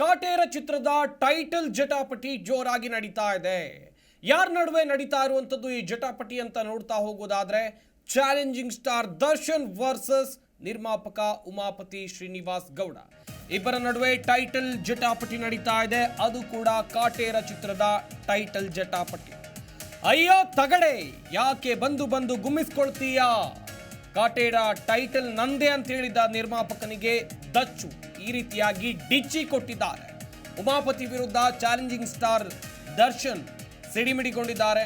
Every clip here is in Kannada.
ಕಾಟೇರ ಚಿತ್ರದ ಟೈಟಲ್ ಜಟಾಪಟಿ ಜೋರಾಗಿ ನಡೀತಾ ಇದೆ. ಯಾರ ನಡುವೆ ನಡೀತಾ ಇರುವಂಥದ್ದು ಈ ಜಟಾಪಟಿ ಅಂತ ನೋಡ್ತಾ ಹೋಗೋದಾದ್ರೆ ಚಾಲೆಂಜಿಂಗ್ ಸ್ಟಾರ್ ದರ್ಶನ್ ವರ್ಸಸ್ ನಿರ್ಮಾಪಕ ಉಮಾಪತಿ ಶ್ರೀನಿವಾಸ್ ಗೌಡ. ಇಬ್ಬರ ನಡುವೆ ಟೈಟಲ್ ಜಟಾಪಟಿ ನಡೀತಾ ಇದೆ. ಅದು ಕೂಡ ಕಾಟೇರ ಚಿತ್ರದ ಟೈಟಲ್ ಜಟಾಪಟಿ. ಅಯ್ಯೋ ತಗಡೆ, ಯಾಕೆ ಬಂದು ಬಂದು ಗುಮ್ಮಿಸ್ಕೊಳ್ತೀಯಾ? ಕಾಟೇರ ಟೈಟಲ್ ನಂದೇ ಅಂತ ಹೇಳಿದ ನಿರ್ಮಾಪಕನಿಗೆ ದಚ್ಚು. ಈ ರೀತಿಯಾಗಿ ಡಿಚ್ಚಿ ಕೊಟ್ಟಿದ್ದಾರೆ. ಉಮಾಪತಿ ವಿರುದ್ಧ ಚಾಲೆಂಜಿಂಗ್ ಸ್ಟಾರ್ ದರ್ಶನ್ ಸಿಡಿಮಿಡಿಗೊಂಡಿದ್ದಾರೆ.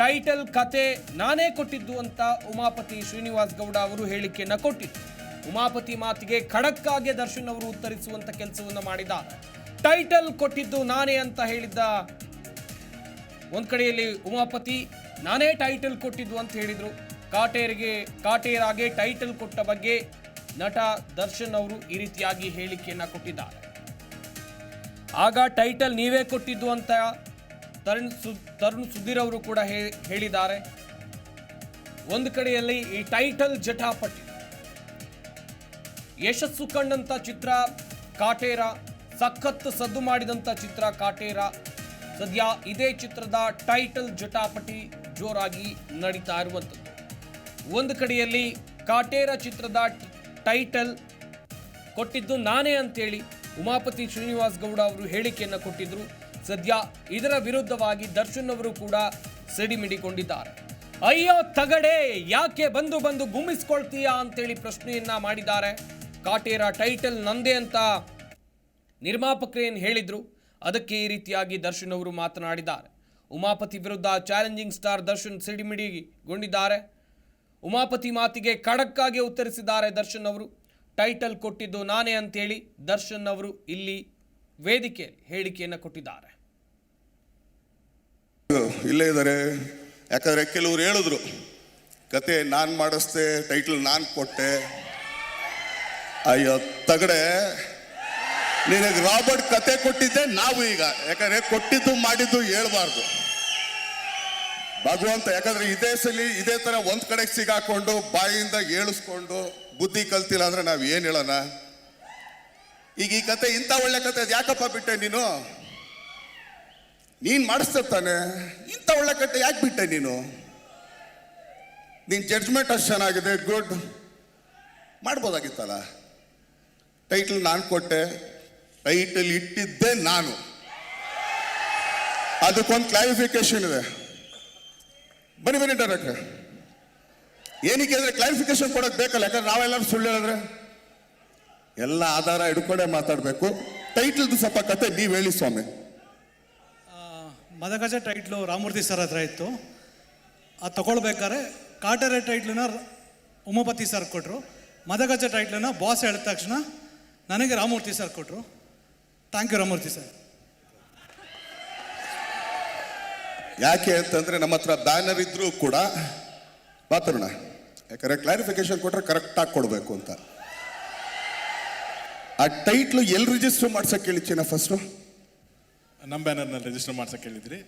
ಟೈಟಲ್ ಕತೆ ನಾನೇ ಕೊಟ್ಟಿದ್ದು ಅಂತ ಉಮಾಪತಿ ಶ್ರೀನಿವಾಸ್ ಗೌಡ ಅವರು ಹೇಳಿಕೆಯನ್ನ ಕೊಟ್ಟಿದ್ದು ಉಮಾಪತಿ ಮಾತಿಗೆ ಖಡಕ್ಕಾಗಿ ದರ್ಶನ್ ಅವರು ಉತ್ತರಿಸುವಂತ ಕೆಲಸವನ್ನು ಮಾಡಿದ್ದಾರೆ. ಟೈಟಲ್ ಕೊಟ್ಟಿದ್ದು ನಾನೇ ಅಂತ ಹೇಳಿದ್ದ ಒಂದ್ ಕಡೆಯಲ್ಲಿ ಉಮಾಪತಿ, ನಾನೇ ಟೈಟಲ್ ಕೊಟ್ಟಿದ್ದು ಅಂತ ಹೇಳಿದ್ರು. ಕಾಟೇರಿಗೆ, ಕಾಟೇರಾಗೆ ಟೈಟಲ್ ಕೊಟ್ಟ ಬಗ್ಗೆ ನಟ ದರ್ಶನ್ ಅವರು ಈ ರೀತಿಯಾಗಿ ಹೇಳಿಕೆಯನ್ನ ಕೊಟ್ಟಿದ್ದಾರೆ. ಆಗ ಟೈಟಲ್ ನೀವೇ ಕೊಟ್ಟಿದ್ದು ಅಂತ ತರುಣ್ ತರುಣ್ ಸುಧೀರ್ ಅವರು ಕೂಡ ಹೇಳಿದ್ದಾರೆ. ಒಂದು ಕಡೆಯಲ್ಲಿ ಈ ಟೈಟಲ್ ಜಟಾಪಟಿ. ಯಶಸ್ಸು ಕಂಡಂತ ಚಿತ್ರ ಕಾಟೇರ, ಸಖತ್ ಸದ್ದು ಮಾಡಿದಂತ ಚಿತ್ರ ಕಾಟೇರ. ಸದ್ಯ ಇದೇ ಚಿತ್ರದ ಟೈಟಲ್ ಜಟಾಪಟಿ ಜೋರಾಗಿ ನಡೀತಾ ಇರುವಂಥದ್ದು. ಒಂದು ಕಡೆಯಲ್ಲಿ ಕಾಟೇರ ಚಿತ್ರದ ಟೈಟಲ್ ಕೊಟ್ಟಿದ್ದು ನಾನೇ ಅಂತೇಳಿ ಉಮಾಪತಿ ಶ್ರೀನಿವಾಸ್ ಗೌಡ ಅವರು ಹೇಳಿಕೆಯನ್ನು ಕೊಟ್ಟಿದ್ದರು ಸದ್ಯ ಇದರ ವಿರುದ್ಧವಾಗಿ ದರ್ಶನ್ ಅವರು ಕೂಡ ಸಿಡಿಮಿಡಿಕೊಂಡಿದ್ದಾರೆ. ಅಯ್ಯೋ ತಗಡೆ, ಯಾಕೆ ಬಂದು ಬಂದು ಗುಮ್ಮಿಸ್ಕೊಳ್ತೀಯಾ ಅಂತೇಳಿ ಪ್ರಶ್ನೆಯನ್ನ ಮಾಡಿದ್ದಾರೆ. ಕಾಟೇರ ಟೈಟಲ್ ನಂದೇ ಅಂತ ನಿರ್ಮಾಪಕರೇನು ಹೇಳಿದ್ರು. ಅದಕ್ಕೆ ಈ ರೀತಿಯಾಗಿ ದರ್ಶನ್ ಅವರು ಮಾತನಾಡಿದ್ದಾರೆ. ಉಮಾಪತಿ ವಿರುದ್ಧ ಚಾಲೆಂಜಿಂಗ್ ಸ್ಟಾರ್ ದರ್ಶನ್ ಸಿಡಿಮಿಡಿಗೊಂಡಿದ್ದಾರೆ. ಉಮಾಪತಿ ಮಾತಿಗೆ ಖಡಕ್ಕಾಗಿ ಉತ್ತರಿಸಿದ್ದಾರೆ ದರ್ಶನ್ ಅವರು. ಟೈಟಲ್ ಕೊಟ್ಟಿದ್ದು ನಾನೇ ಅಂತೇಳಿ ದರ್ಶನ್ ಅವರು ಇಲ್ಲಿ ವೇದಿಕೆ ಹೇಳಿಕೆಯನ್ನು ಕೊಟ್ಟಿದ್ದಾರೆ. ಇಲ್ಲೇ ಇದ್ದಾರೆ. ಯಾಕಂದ್ರೆ ಕೆಲವರು ಹೇಳಿದ್ರು, ಕತೆ ನಾನು ಮಾಡಿಸ್ದೆ, ಟೈಟಲ್ ನಾನು ಕೊಟ್ಟೆ. ಅಯ್ಯೋ, ತಗಡೆ. ನಿನಗೆ ರಾಬರ್ಟ್ ಕತೆ ಕೊಟ್ಟಿದ್ದೆ, ನಾವು ಈಗ. ಯಾಕಂದ್ರೆ ಕೊಟ್ಟಿದ್ದು ಮಾಡಿದ್ದು ಹೇಳ್ಬಾರ್ದು. ಭಗವಂತ, ಯಾಕಂದ್ರೆ ಇದೇ ಸಲಿ ಇದೇ ತರ ಒಂದ್ ಕಡೆ ಸಿಗಾಕೊಂಡು, ಬಾಯಿಂದ ಏಳಿಸ್ಕೊಂಡು ಬುದ್ಧಿ ಕಲ್ತಿಲ್ಲ ಅಂದ್ರೆ ನಾವ್ ಏನ್ ಹೇಳೋಣ? ಈಗ ಈ ಕತೆ ಇಂಥ ಒಳ್ಳೆ ಕತೆ ಯಾಕಪ್ಪ ಬಿಟ್ಟೆ ನೀನು? ನೀನ್ ಮಾಡಿಸ್ತಾನೆ ಇಂಥ ಒಳ್ಳೆ ಕತೆ ಯಾಕೆ ಬಿಟ್ಟೆ ನೀನು? ನಿನ್ ಜಡ್ಜ್ಮೆಂಟ್ ಅಷ್ಟು ಚೆನ್ನಾಗಿದೆ ಗುಡ್ ಮಾಡ್ಬೋದಾಗಿತ್ತಲ್ಲ? ಟೈಟಲ್ ನಾನು ಕೊಟ್ಟೆ ಟೈಟಲ್ ಇಟ್ಟಿದ್ದೆ ನಾನು. ಅದಕ್ಕೊಂದು ಕ್ಲಾರಿಫಿಕೇಶನ್ ಇದೆ. ಬನ್ನಿ ಬನ್ನಿ ಡೈರೆಕ್ಟರ್ ಏನಕ್ಕೆ ಅಂದರೆ ಕ್ಲಾರಿಫಿಕೇಶನ್ ಕೊಡೋಕೆ ಬೇಕಲ್ಲ, ಯಾಕಂದ್ರೆ ನಾವೆಲ್ಲರೂ ಸುಳ್ಳು ಹೇಳಿದ್ರೆ. ಎಲ್ಲ ಆಧಾರ ಹಿಡ್ಕೊಂಡೇ ಮಾತಾಡಬೇಕು. ಟೈಟಲ್ದು ಸ್ವಲ್ಪ ಕತೆ ನೀವು ಹೇಳಿ ಸ್ವಾಮಿ. ಮದಗಜ ಟೈಟ್ಲು ರಾಮೂರ್ತಿ ಸರ್ ಹತ್ರ ಇತ್ತು. ಅದು ತಗೊಳ್ಬೇಕಾದ್ರೆ ಕಾಟರೆ ಟೈಟ್ಲನ್ನ ಉಮಾಪತಿ ಸರ್ ಕೊಟ್ಟರು ಮದಗಜ ಟೈಟ್ಲನ್ನ ಬಾಸ್ ಹೇಳಿದ ತಕ್ಷಣ ನನಗೆ ರಾಮೂರ್ತಿ ಸರ್ ಕೊಟ್ಟರು ಥ್ಯಾಂಕ್ ಯು ರಾಮೂರ್ತಿ ಸರ್. ಯಾಕೆ ಅಂತಂದ್ರೆ ನಮ್ಮ ಹತ್ರ ಬ್ಯಾನರ್ ಇದ್ದರೂ ಕೂಡ ಮಾತಾಡೋಣ ಯಾಕಂದ್ರೆ ಕ್ಲಾರಿಫಿಕೇಶನ್ ಕೊಟ್ಟರೆ ಕರೆಕ್ಟಾಗಿ ಕೊಡಬೇಕು ಅಂತ. ಆ ಟೈಟ್ಲು ಎಲ್ಲಿ ರಿಜಿಸ್ಟರ್ ಮಾಡ್ಸಕ್ ನಾ ಫಸ್ಟು ನಮ್ಮ ಬ್ಯಾನರ್ನಲ್ಲಿ ರಿಜಿಸ್ಟರ್ ಮಾಡ್ಸಕ್ಕೆ ಹೇಳಿದ್ರಿ.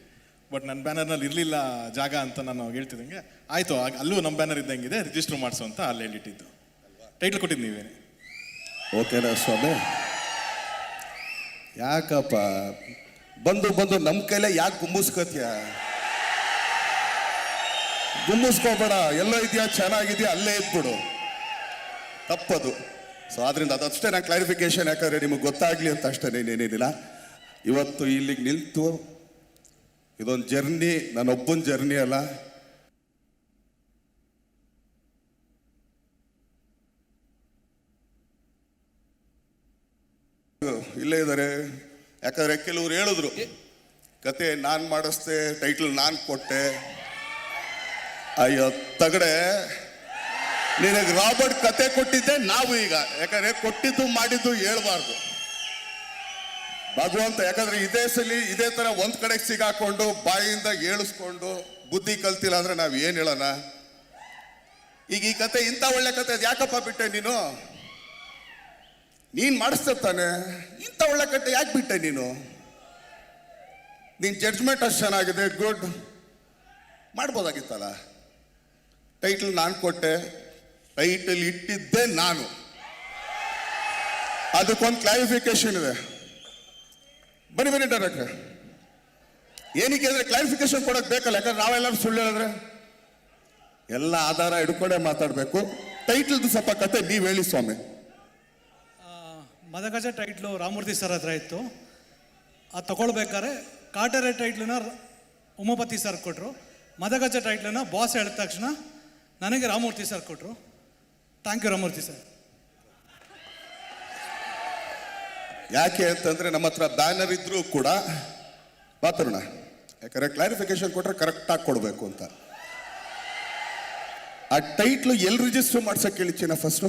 ಬಟ್ ನನ್ನ ಬ್ಯಾನರ್ನಲ್ಲಿ ಇರಲಿಲ್ಲ ಜಾಗ ಅಂತ ನಾನು ಹೇಳ್ತಿದ್ದಂಗೆ ಆಯಿತು ಅಲ್ಲೂ ನಮ್ಮ ಬ್ಯಾನರ್ ಇದ್ದಂಗಿದೆ ರಿಜಿಸ್ಟರ್ ಮಾಡಿಸು ಅಂತ ಅಲ್ಲಿ ಹೇಳಿಟ್ಟಿದ್ದು. ಟೈಟ್ಲ್ ಕೊಟ್ಟಿದ್ದು ನೀವೇನೆ ಓಕೆನಾ ಸ್ವಾಮಿ ಯಾಕಪ್ಪ? ಬಂದು ಬಂದು ನಮ್ಮ ಕೈಲೇ ಯಾಕೆ ಗುಂಬಿಸ್ಕೋತೀಯ? ಗುಂಬಿಸ್ಕೋಬೇಡ, ಎಲ್ಲ ಇದೆಯಾ, ಚೆನ್ನಾಗಿದೆಯಾ, ಅಲ್ಲೇ ಇದ್ಬಿಡು. ತಪ್ಪದು. ಸೊ ಆದ್ರಿಂದ ಅದಷ್ಟೇ ನಾನು ಕ್ಲಾರಿಫಿಕೇಶನ್ ಯಾಕಂದ್ರೆ ನಿಮಗೆ ಗೊತ್ತಾಗ್ಲಿ ಅಂತ ಅಷ್ಟೇ ಏನೇನಿಲ್ಲ ಇವತ್ತು ಇಲ್ಲಿಗೆ ನಿಂತು ಇದೊಂದು ಜರ್ನಿ ನನ್ನೊಬ್ಬನ ಜರ್ನಿ ಅಲ್ಲ. ಇಲ್ಲೇ ಇದ್ದಾರೆ ಯಾಕಂದ್ರೆ ಕೆಲವ್ರು ಹೇಳಿದ್ರು, ಕತೆ ನಾನು ಮಾಡಿಸ್ದೆ ಟೈಟಲ್ ನಾನು ಕೊಟ್ಟೆ. ಅಯ್ಯೋ, ತಗಡೆ, ನಿನಗೆ ರಾಬರ್ಟ್ ಕತೆ ಕೊಟ್ಟಿದ್ದೆ ನಾವು ಈಗ. ಯಾಕಂದ್ರೆ ಕೊಟ್ಟಿದ್ದು ಮಾಡಿದ್ದು ಹೇಳ್ಬಾರ್ದು. ಭಗವಂತ, ಯಾಕಂದ್ರೆ ಇದೇ ಸಲಿ ಇದೇ ತರ ಒಂದ್ ಕಡೆಗೆ ಸಿಗಾಕೊಂಡು, ಬಾಯಿಂದ ಏಳಿಸ್ಕೊಂಡು ಬುದ್ಧಿ ಕಲ್ತಿಲ್ಲ ಅಂದ್ರೆ ನಾವ್ ಏನ್ ಹೇಳೋಣ? ಈಗ ಈ ಕತೆ ಇಂಥ ಒಳ್ಳೆ ಕತೆ ಯಾಕಪ್ಪ ಬಿಟ್ಟೆ ನೀನು? ನೀನ್ ಮಾಡಿಸ್ತ ತಾನೆ, ಇಂಥ ಒಳ್ಳೆ ಕಟ್ಟೆ ಯಾಕೆ ಬಿಟ್ಟೆ ನೀನು? ನಿನ್ ಜಡ್ಜ್ಮೆಂಟ್ ಅಷ್ಟು ಚೆನ್ನಾಗಿದೆ ಗುಡ್ ಮಾಡ್ಬೋದಾಗಿತ್ತಲ್ಲ? ಟೈಟಲ್ ನಾನು ಕೊಟ್ಟೆ ಟೈಟಲ್ ಇಟ್ಟಿದ್ದೆ ನಾನು. ಅದಕ್ಕೊಂದು ಕ್ಲಾರಿಫಿಕೇಶನ್ ಇದೆ. ಬನ್ನಿ ಬನ್ನಿ ಡೈರೆಕ್ಟರ್ ಏನಕ್ಕೆ ಅಂದ್ರೆ ಕ್ಲಾರಿಫಿಕೇಶನ್ ಕೊಡಕ್ ಬೇಕಲ್ಲ, ಯಾಕಂದ್ರೆ ನಾವೆಲ್ಲರೂ ಸುಳ್ಳು ಹೇಳಿದ್ರೆ. ಎಲ್ಲ ಆಧಾರ ಹಿಡ್ಕೊಂಡೇ ಮಾತಾಡಬೇಕು. ಟೈಟಲ್ದು ಸ್ವಲ್ಪ ಕತೆ ನೀವು ಹೇಳಿ ಸ್ವಾಮಿ. ಮದಗಜ ಟೈಟ್ಲು ರಾಮಮೂರ್ತಿ ಸರ್ ಹತ್ರ ಇತ್ತು. ಅದು ತಗೊಳ್ಬೇಕಾದ್ರೆ ಕಾಟರೆ ಟೈಟ್ಲನ್ನ ಉಮಾಪತಿ ಸರ್ ಕೊಟ್ಟರು ಮದಗಜ ಟೈಟ್ಲನ್ನ ಬಾಸ್ ಹೇಳಿದ ತಕ್ಷಣ ನನಗೆ ರಾಮಮೂರ್ತಿ ಸರ್ ಕೊಟ್ಟರು ಥ್ಯಾಂಕ್ ಯು ರಾಮಮೂರ್ತಿ ಸರ್. ಯಾಕೆ ಅಂತಂದರೆ ನಮ್ಮ ಹತ್ರ ಬ್ಯಾನರ್ ಇದ್ರೂ ಕೂಡ ಮಾತಾಡೋಣ ಯಾಕಂದರೆ ಕ್ಲಾರಿಫಿಕೇಶನ್ ಕೊಟ್ಟರೆ ಕರೆಕ್ಟಾಗಿ ಕೊಡಬೇಕು ಅಂತ. ಆ ಟೈಟ್ಲು ಎಲ್ಲಿ ರಿಜಿಸ್ಟರ್ ಮಾಡ್ಸಕ್ ಹೇಳಿಚ್ಚಿನ ಫಸ್ಟು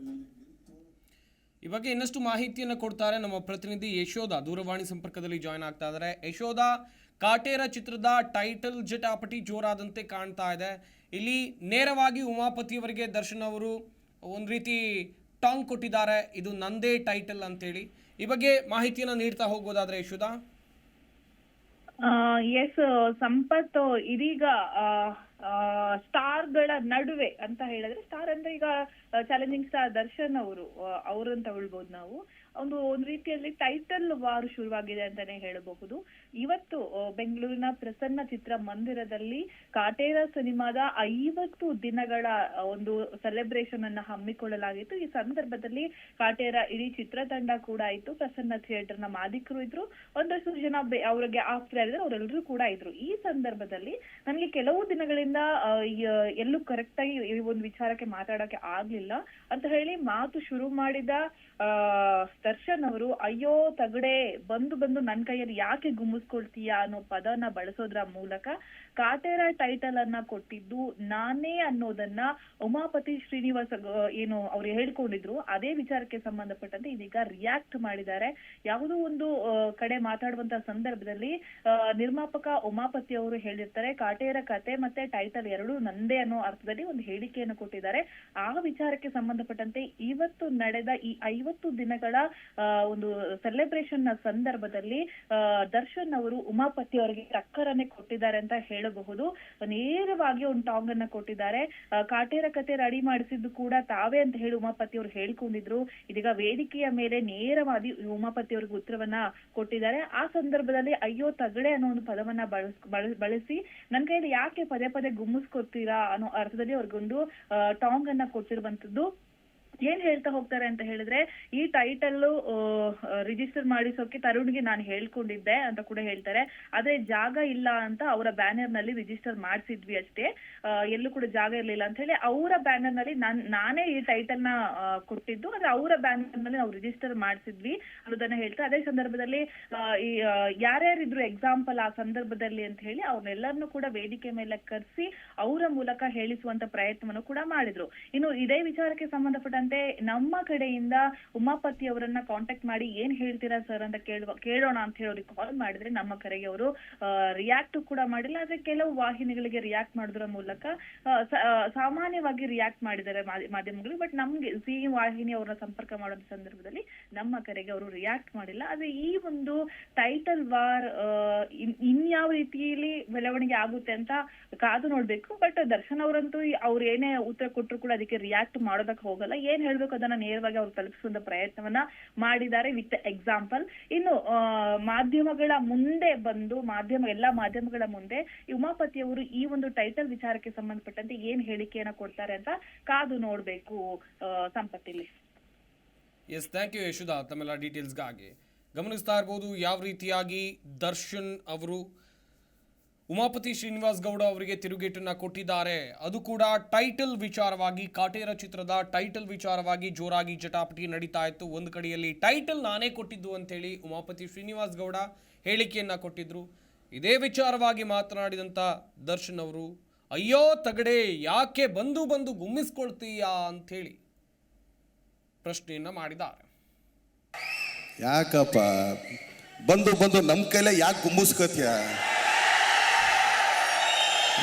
ಈ ಬಗ್ಗೆ ಇನ್ನಷ್ಟು ಮಾಹಿತಿಯನ್ನು ಕೊಡ್ತಾರೆ ನಮ್ಮ ಪ್ರತಿನಿಧಿ ಯಶೋಧ. ದೂರವಾಣಿ ಸಂಪರ್ಕದಲ್ಲಿ ಜಾಯ್ನ್ ಆಗ್ತಾ ಇದ್ದಾರೆ ಯಶೋಧ, ಕಾಟೇರ ಚಿತ್ರದ ಟೈಟಲ್ ಜಟಾಪಟಿ ಜೋರಾದಂತೆ ಕಾಣ್ತಾ ಇದೆ. ಇಲ್ಲಿ ನೇರವಾಗಿ ಉಮಾಪತಿಯವರಿಗೆ ದರ್ಶನ್ ಅವರು ಒಂದು ರೀತಿ ಟಾಂಗ್ ಕೊಟ್ಟಿದ್ದಾರೆ. ಇದು ನಂದೇ ಟೈಟಲ್ ಅಂತೇಳಿ. ಈ ಬಗ್ಗೆ ಮಾಹಿತಿಯನ್ನು ನೀಡ್ತಾ ಹೋಗೋದಾದ್ರೆ ಯಶೋಧ? ಎಸ್ ಸಂಪತ್ ಇದೀಗ ಸ್ಟಾರ್ಗಳ ನಡುವೆ ಅಂತ ಹೇಳಿದ್ರೆ ಸ್ಟಾರ್ ಅಂದ್ರೆ ಈಗ ಚಾಲೆಂಜಿಂಗ್ ಸ್ಟಾರ್ ದರ್ಶನ್ ಅವರು ಅವರಂತ ತಗೊಳ್ಬೋದು ನಾವು. ಒಂದು, ಒಂದ್ ರೀತಿಯಲ್ಲಿ ಟೈಟಲ್ ವಾರ್ ಶುರುವಾಗಿದೆ ಅಂತಾನೆ ಹೇಳಬಹುದು. ಇವತ್ತು ಬೆಂಗಳೂರಿನ ಪ್ರಸನ್ನ ಚಿತ್ರ ಮಂದಿರದಲ್ಲಿ ಕಾಟೇರ ಸಿನಿಮಾದ ಐವತ್ತು ದಿನಗಳ ಒಂದು ಸೆಲೆಬ್ರೇಷನ್ ಅನ್ನ ಹಮ್ಮಿಕೊಳ್ಳಲಾಗಿತ್ತು. ಈ ಸಂದರ್ಭದಲ್ಲಿ ಕಾಟೇರ ಇಡೀ ಚಿತ್ರತಂಡ ಕೂಡ ಇತ್ತು ಪ್ರಸನ್ನ ಥಿಯೇಟರ್ನ ಮಾಲೀಕರು ಇದ್ರು. ಒಂದಷ್ಟು ಜನ ಅವರಿಗೆ ಆಪ್ತರಿದ್ರು ಅವರೆಲ್ಲರೂ ಕೂಡ ಇದ್ರು. ಈ ಸಂದರ್ಭದಲ್ಲಿ ನನಗೆ ಕೆಲವು ದಿನಗಳಿಂದ ಆ, ಎಲ್ಲೂ ಕರೆಕ್ಟ್ ಆಗಿ ಈ ಒಂದು ವಿಚಾರಕ್ಕೆ ಮಾತಾಡಕ್ಕೆ ಆಗ್ಲಿಲ್ಲ. ಅಂತ ಹೇಳಿ ಮಾತು ಶುರು ಮಾಡಿದ ದರ್ಶನ್ ಅವರು, ಅಯ್ಯೋ ತಗಡೆ, ಬಂದು ಬಂದು ನನ್ ಕೈಯಲ್ಲಿ ಯಾಕೆ ಗುಮ್ಮಿಸ್ಕೊಳ್ತೀಯ ಅನ್ನೋ ಪದನ ಬಳಸೋದ್ರ ಮೂಲಕ ಕಾಟೇರ ಟೈಟಲ್ ಅನ್ನ ಕೊಟ್ಟಿದ್ದು ನಾನೇ ಅನ್ನೋದನ್ನ ಉಮಾಪತಿ ಶ್ರೀನಿವಾಸ ಏನು ಅವ್ರು ಹೇಳ್ಕೊಂಡಿದ್ರು, ಅದೇ ವಿಚಾರಕ್ಕೆ ಸಂಬಂಧಪಟ್ಟಂತೆ ಇದೀಗ ರಿಯಾಕ್ಟ್ ಮಾಡಿದ್ದಾರೆ. ಯಾವುದೋ ಒಂದು ಕಡೆ ಮಾತಾಡುವಂತ ಸಂದರ್ಭದಲ್ಲಿ ನಿರ್ಮಾಪಕ ಉಮಾಪತಿ ಅವರು ಹೇಳಿರ್ತಾರೆ, ಕಾಟೇರ ಕತೆ ಮತ್ತೆ ಟೈಟಲ್ ಎರಡು ನಂದೇ ಅನ್ನೋ ಅರ್ಥದಲ್ಲಿ ಒಂದು ಹೇಳಿಕೆಯನ್ನು ಕೊಟ್ಟಿದ್ದಾರೆ. ಆ ವಿಚಾರಕ್ಕೆ ಸಂಬಂಧಪಟ್ಟಂತೆ ಇವತ್ತು ನಡೆದ ಈ ಐವತ್ತು ದಿನಗಳ ಆ, ಒಂದು ಸೆಲೆಬ್ರೇಷನ್ನ ಸಂದರ್ಭದಲ್ಲಿ ದರ್ಶನ್ ಅವರು ಉಮಾಪತಿ ಅವರಿಗೆ ಟಕ್ಕರನ್ನೇ ಕೊಟ್ಟಿದ್ದಾರೆ ಅಂತ ಹೇಳಬಹುದು. ನೇರವಾಗಿ ಒಂದು ಟಾಂಗ್ ಅನ್ನ ಕೊಟ್ಟಿದ್ದಾರೆ ಕಾಟೇರ ಕತೆ ರೆಡಿ ಮಾಡಿಸಿದ್ದು ಕೂಡ ತಾವೇ ಅಂತ ಹೇಳಿ ಉಮಾಪತಿ ಅವರು ಹೇಳ್ಕೊಂಡಿದ್ರು. ಇದೀಗ ವೇದಿಕೆಯ ಮೇಲೆ ನೇರವಾಗಿ ಉಮಾಪತಿ ಅವರಿಗೆ ಉತ್ತರವನ್ನ ಕೊಟ್ಟಿದ್ದಾರೆ. ಆ ಸಂದರ್ಭದಲ್ಲಿ ಅಯ್ಯೋ ತಗಡೆ ಅನ್ನೋ ಒಂದು ಪದವನ್ನ ಬಳಸ್ ಬಳ್- ಬಳಸಿ ನನ್ ಕೈಯಲ್ಲಿ ಯಾಕೆ ಪದೇ ಪದೇ ಗುಮ್ಮಿಸ್ಕೊತೀರಾ ಅನ್ನೋ ಅರ್ಥದಲ್ಲಿ ಅವ್ರಿಗೊಂದು ಟಾಂಗ್ ಅನ್ನ ಕೊಟ್ಟಿರುವಂತದ್ದು ಏನ್ ಹೇಳ್ತಾ ಹೋಗ್ತಾರೆ ಅಂತ ಹೇಳಿದ್ರೆ, ಈ ಟೈಟಲ್ ರಿಜಿಸ್ಟರ್ ಮಾಡಿಸೋಕೆ ತರುಣ್ಗೆ ನಾನು ಹೇಳ್ಕೊಂಡಿದ್ದೆ ಅಂತ ಕೂಡ ಹೇಳ್ತಾರೆ. ಆದ್ರೆ ಜಾಗ ಇಲ್ಲ ಅಂತ ಅವರ ಬ್ಯಾನರ್ನಲ್ಲಿ ರಿಜಿಸ್ಟರ್ ಮಾಡಿಸಿದ್ವಿ ಅಷ್ಟೇ. ಎಲ್ಲೂ ಕೂಡ ಜಾಗ ಇರ್ಲಿಲ್ಲ ಅಂತ ಹೇಳಿ ಅವರ ಬ್ಯಾನರ್ನಲ್ಲಿ ನಾನ್, ನಾನೇ ಈ ಟೈಟಲ್ನ ಕೊಟ್ಟಿದ್ದು. ಅಂದ್ರೆ ಅವರ ಬ್ಯಾನರ್ನಲ್ಲಿ ನಾವು ರಿಜಿಸ್ಟರ್ ಮಾಡಿಸಿದ್ವಿ ಅನ್ನೋದನ್ನ ಹೇಳ್ತಾರೆ. ಅದೇ ಸಂದರ್ಭದಲ್ಲಿ ಈ ಯಾರ್ಯಾರಿದ್ರು ಎಕ್ಸಾಂಪಲ್ ಆ ಸಂದರ್ಭದಲ್ಲಿ ಅಂತ ಹೇಳಿ ಅವ್ರನ್ನೆಲ್ಲರನ್ನು ಕೂಡ ವೇದಿಕೆ ಮೇಲೆ ಕರೆಸಿ ಅವರ ಮೂಲಕ ಹೇಳಿಸುವಂತ ಪ್ರಯತ್ನವನ್ನು ಕೂಡ ಮಾಡಿದ್ರು. ಇನ್ನು ಇದೇ ವಿಚಾರಕ್ಕೆ ಸಂಬಂಧಪಟ್ಟಂತೆ ನಮ್ಮ ಕಡೆಯಿಂದ ಉಮಾಪತಿ ಅವರನ್ನ ಕಾಂಟ್ಯಾಕ್ಟ್ ಮಾಡಿ ಏನ್ ಹೇಳ್ತೀರಾ ಸರ್ ಅಂತ ಕೇಳುವ, ಕೇಳೋಣ ಅಂತ ಹೇಳಿ ಕಾಲ್ ಮಾಡಿದ್ರೆ ನಮ್ಮ ಕರೆಗೆ ಅವರು ರಿಯಾಕ್ಟ್ ಕೂಡ ಮಾಡಿಲ್ಲ. ಆದ್ರೆ ಕೆಲವು ವಾಹಿನಿಗಳಿಗೆ ರಿಯಾಕ್ಟ್ ಮಾಡೋದ್ರ ಮೂಲಕ ಸಾಮಾನ್ಯವಾಗಿ ರಿಯಾಕ್ಟ್ ಮಾಡಿದ್ದಾರೆ ಮಾಧ್ಯ- ಮಾಧ್ಯಮಗಳು. ಬಟ್ ನಮ್ಗೆ ಸಿ ವಾಹಿನಿ ಅವರ ಸಂಪರ್ಕ ಮಾಡೋ ಸಂದರ್ಭದಲ್ಲಿ ನಮ್ಮ ಕರೆಗೆ ಅವರು ರಿಯಾಕ್ಟ್ ಮಾಡಿಲ್ಲ. ಆದ್ರೆ ಈ ಒಂದು ಟೈಟಲ್ ವಾರ್ ಇನ್ಯಾವ ರೀತಿಯಲ್ಲಿ ಬೆಳವಣಿಗೆ ಆಗುತ್ತೆ ಅಂತ ಕಾದು ನೋಡ್ಬೇಕು. ಬಟ್ ದರ್ಶನ್ ಅವರಂತೂ ಅವ್ರು ಏನೇ ಉತ್ತರ ಕೊಟ್ಟರು ಕೂಡ ಅದಕ್ಕೆ ರಿಯಾಕ್ಟ್ ಮಾಡೋದಕ್ಕೆ ಹೋಗಲ್ಲ. ಏನ್ ಹೇಳ್ಬೇಕು ಅದನ್ನ ನೇರವಾಗಿ ಅವ್ರು ತಲುಪಿಸುವಂತ ಪ್ರಯತ್ನವನ್ನ ಮಾಡಿದ್ದಾರೆ ವಿತ್ ಎಕ್ಸಾಂಪಲ್. ಇನ್ನು ಮಾಧ್ಯಮಗಳ ಮುಂದೆ ಬಂದು, ಮಾಧ್ಯಮ, ಎಲ್ಲಾ ಮಾಧ್ಯಮಗಳ ಮುಂದೆ ಉಮಾಪತಿ ಅವರು ಈ ಒಂದು ಟೈಟಲ್ ವಿಚಾರಕ್ಕೆ ಸಂಬಂಧಪಟ್ಟಂತೆ ಏನ್ ಹೇಳಿಕೆಯನ್ನ ಕೊಡ್ತಾರೆ ಅಂತ ಕಾದು ನೋಡ್ಬೇಕು ಸಂಪತ್ತಿಲಿ ಎಸ್ ಥ್ಯಾಂಕ್ ಯು ಯಶೋಧ, ತಮ್ಮೆಲ್ಲ ಡೀಟೇಲ್ಸ್ಗಾಗಿ ಗಮನಿಸ್ತಾ ಇರ್ಬೋದು, ಯಾವ ರೀತಿಯಾಗಿ ದರ್ಶನ್ ಅವರು ಉಮಾಪತಿ ಶ್ರೀನಿವಾಸ್ ಗೌಡ ಅವರಿಗೆ ತಿರುಗೇಟನ್ನು ಕೊಟ್ಟಿದ್ದಾರೆ. ಅದು ಕೂಡ ಟೈಟಲ್ ವಿಚಾರವಾಗಿ, ಕಾಟೇರ ಚಿತ್ರದ ಟೈಟಲ್ ವಿಚಾರವಾಗಿ ಜೋರಾಗಿ ಜಟಾಪಟಿ ನಡೀತಾ ಇತ್ತು. ಒಂದು ಕಡೆಯಲ್ಲಿ ಟೈಟಲ್ ನಾನೇ ಕೊಟ್ಟಿದ್ದು ಅಂತೇಳಿ ಉಮಾಪತಿ ಶ್ರೀನಿವಾಸ್ ಗೌಡ ಹೇಳಿಕೆಯನ್ನು ಕೊಟ್ಟಿದ್ದರು ಇದೇ ವಿಚಾರವಾಗಿ ಮಾತನಾಡಿದಂಥ ದರ್ಶನ್ ಅವರು, ಅಯ್ಯೋ ತಗಡೆ, ಯಾಕೆ ಬಂದು ಬಂದು ಗುಮ್ಮಿಸ್ಕೊಳ್ತೀಯಾ? ಅಂಥೇಳಿ ಪ್ರಶ್ನೆಯನ್ನು ಮಾಡಿದ್ದಾರೆ. ಯಾಕಪ್ಪ? ಬಂದು ಬಂದು ನಮ್ಮ ಕೈಲೇ ಯಾಕೆ ಗುಮ್ಮಿಸ್ಕೋತೀಯ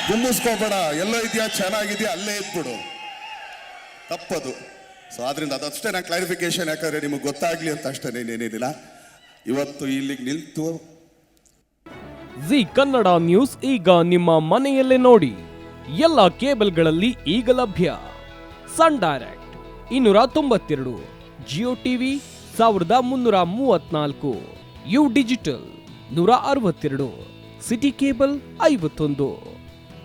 ಗುಮ್ಮಿಸ್ಕೋಬೇಡ ಎಲ್ಲೋ ಇದೆಯಾ, ಚೆನ್ನಾಗಿದೆಯಾ, ಅಲ್ಲೇ ಇದ್ಬಿಡು. ತಪ್ಪದು. ಸೊ ಆದ್ರಿಂದ ಅದಷ್ಟೇ ನಾನು ಕ್ಲಾರಿಫಿಕೇಶನ್ ಯಾಕಂದ್ರೆ ನಿಮಗೆ ಗೊತ್ತಾಗ್ಲಿ ಅಂತ ಅಷ್ಟೇ ಏನೇನಿಲ್ಲ ಇವತ್ತು ಇಲ್ಲಿಗೆ ನಿಂತು ಜಿ ಕನ್ನಡ ನ್ಯೂಸ್ ಈಗ ನಿಮ್ಮ ಮನೆಯಲ್ಲೇ ನೋಡಿ. ಎಲ್ಲ ಕೇಬಲ್ಗಳಲ್ಲಿ ಈಗ ಲಭ್ಯ. ಸನ್ ಡೈರೆಕ್ಟ್ ಇನ್ನೂರ ತೊಂಬತ್ತೆರಡು, ಜಿಯೋ ಟಿವಿ ಸಾವಿರದ ಮುನ್ನೂರ ಮೂವತ್ನಾಲ್ಕು, ಯು ಡಿಜಿಟಲ್ ನೂರ ಅರವತ್ತೆರಡು, ಸಿಟಿ ಕೇಬಲ್ ಐವತ್ತೊಂದು.